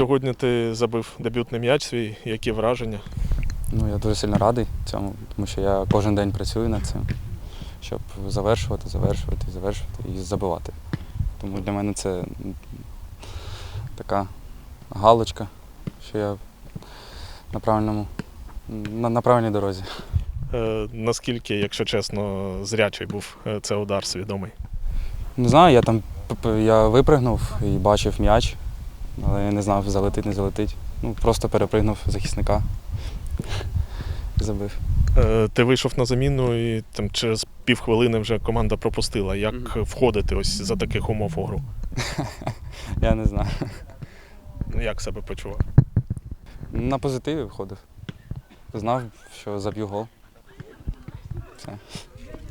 Сьогодні ти забив дебютний м'яч свій. Які враження? Ну, я дуже сильно радий цьому, тому що я кожен день працюю над цим, щоб завершувати, завершувати, завершувати і забивати. Тому для мене це така галочка, що я на правильному, на, на правильній дорозі. Е, наскільки, якщо чесно, зрячий був е, це удар свідомий? Не знаю, я там я випригнув і бачив м'яч, але я не знав, залетить, не залетить. Ну, просто перепригнув захисника і забив. Е, ти вийшов на заміну і там через півхвилини вже команда пропустила. Як Мгм. входити ось за таких умов у гру? Я не знаю. Ну, Як себе почував? На позитиві виходив. Знав, що заб'ю гол. Все.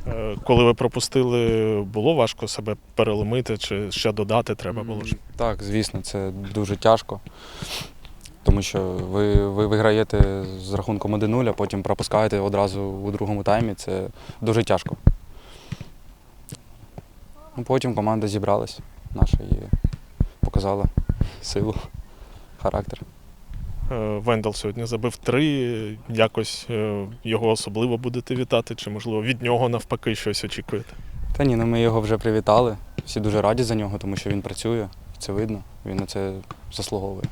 Е, Коли ви пропустили, було важко себе переломити чи ще додати треба було? Так, звісно, це дуже тяжко. Тому що ви, ви виграєте з рахунком 1-0, а потім пропускаєте одразу у другому таймі. Це дуже тяжко. Ну, потім команда зібралась наша і показала силу, характер. Е, Вендел сьогодні забив три. Якось е, його особливо будете вітати, чи можливо від нього навпаки щось очікуєте? Та ні, ну ми його вже привітали. Всі дуже раді за нього, тому що він працює, це видно, він на це заслуговує.